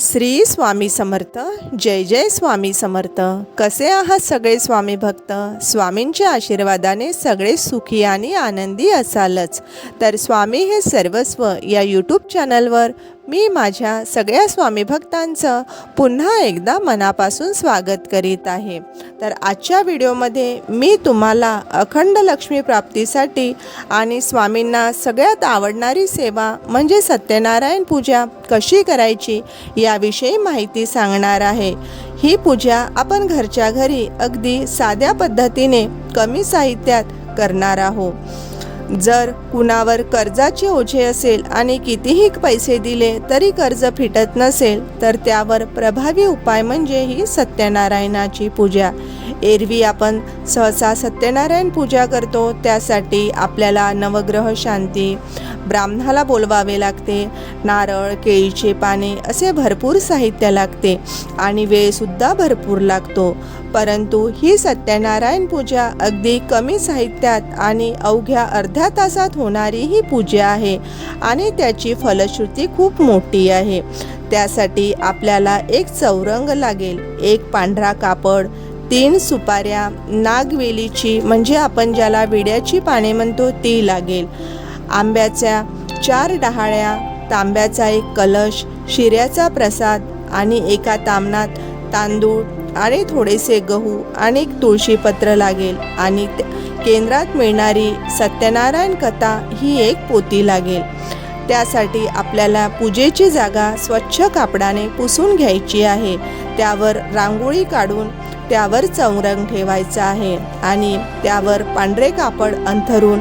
श्री स्वामी समर्थ जय जय स्वामी समर्थ. कसे आहात सगळे स्वामी भक्त? स्वामींच्या आशीर्वादाने सगळे सुखी आणि आनंदी असालच. तर स्वामी हे सर्वस्व या यूट्यूब चॅनलवर मी माझ्या सगळ्या स्वामी भक्तांचं पुन्हा एकदा मनापासून स्वागत करीत आहे. तर आजच्या व्हिडिओमध्ये मी तुम्हाला अखंड लक्ष्मी प्राप्तीसाठी आणि स्वामींना सगळ्यात आवडणारी सेवा म्हणजे सत्यनारायण पूजा कशी करायची याविषयी माहिती सांगणार आहे. ही पूजा आपण घरच्या घरी अगदी साध्या पद्धतीने कमी साहित्यात करणार आहोत. जर कुणावर कर्जाचे ओझे असेल आणि कितीही पैसे दिले तरी कर्ज फिटत नसेल तर त्यावर प्रभावी उपाय म्हणजे ही सत्यनारायणाची पूजा. एरवी आपण सहसा सत्यनारायण पूजा करतो त्यासाठी आपल्याला नवग्रह शांती ब्राह्मणाला बोलवावे लागते नारळ केळीचे पाने असे भरपूर साहित्य लागते आणि वेळसुद्धा भरपूर लागतो. परंतु ही सत्यनारायण पूजा अगदी कमी साहित्यात आणि अवघ्या अर्ध्या तासात होणारी ही पूजा आहे आणि त्याची फलश्रुती खूप मोठी आहे. त्यासाठी आपल्याला एक चौरंग लागेल एक पांढरा कापड तीन सुपाऱ्या नागवेलीची म्हणजे आपण ज्याला विड्याची पाने म्हणतो ती लागेल. आंब्याच्या चार डहाळ्या तांब्याचा एक कलश शिऱ्याचा प्रसाद आणि एका तामणात तांदूळ आणि थोडेसे गहू आणि एक तुळशीपत्र लागेल. आणि केंद्रात मिळणारी सत्यनारायण कथा ही एक पोती लागेल. त्यासाठी आपल्याला पूजेची जागा स्वच्छ कापडाने पुसून घ्यायची आहे. त्यावर रांगोळी काढून त्यावर चौरंग ठेवायचा आहे आणि त्यावर पांढरे कापड अंथरून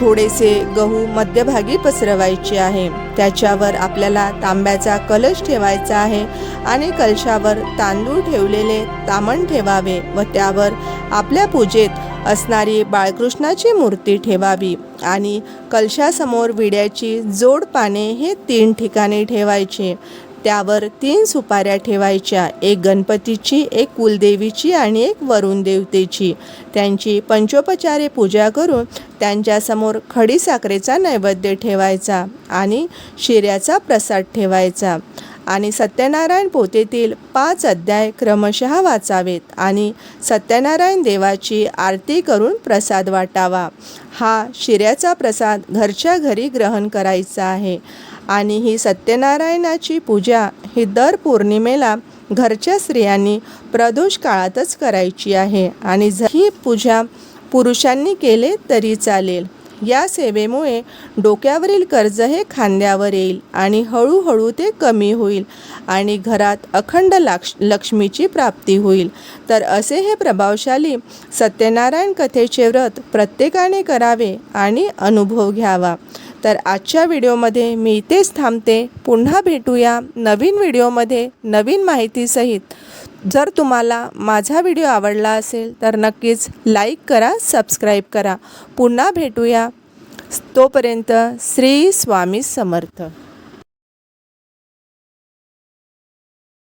थोडेसे गहू मध्यभागी पसरवायचे आहे. त्याच्यावर आपल्याला तांब्याचा कलश ठेवायचा आहे आणि कलशावर तांदूळ ठेवलेले तामण ठेवावे व त्यावर आपल्या पूजेत असणारी बाळकृष्णाची मूर्ती ठेवावी आणि कलशासमोर विड्याची जोड पाने हे तीन ठिकाणी ठेवायचे. त्यावर तीन सुपाऱ्या ठेवायच्या एक गणपतीची एक कुलदेवीची आणि एक वरुण देवतेची. त्यांची पंचोपचारे पूजा करून त्यांच्यासमोर खडीसाखरेचा नैवेद्य ठेवायचा आणि शिऱ्याचा प्रसाद ठेवायचा. आणि सत्यनारायण पोतेतील पाच अध्याय क्रमशः वाचावेत आणि सत्यनारायण देवाची आरती करून प्रसाद वाटावा. हा शिऱ्याचा प्रसाद घरच्या घरी ग्रहण करायचा आहे आणि ही सत्यनारायणाची पूजा ही दर पौर्णिमेला घरच्या स्त्रियांनी प्रदोष काळातच करायची आहे आणि ही पूजा पुरुषांनी केले तरी चालेल. या सेवेमुळे डोक्यावरील कर्ज हे खांद्यावर येईल आणि हळूहळू ते कमी होईल आणि घरात अखंड लाक्ष लक्ष्मीची प्राप्ती होईल. तर असे हे प्रभावशाली सत्यनारायण कथेचे व्रत प्रत्येकाने करावे आणि अनुभव घ्यावा. तर आजच्या व्हिडिओमध्ये मी इथेच थांबते. पुन्हा भेटूया नवीन व्हिडिओमध्ये नवीन माहितीसहित. जर तुम्हाला माझा व्हिडिओ आवडला असेल तर नक्कीच लाईक करा सबस्क्राईब करा. पुन्हा भेटूया. तोपर्यंत श्री स्वामी समर्थ.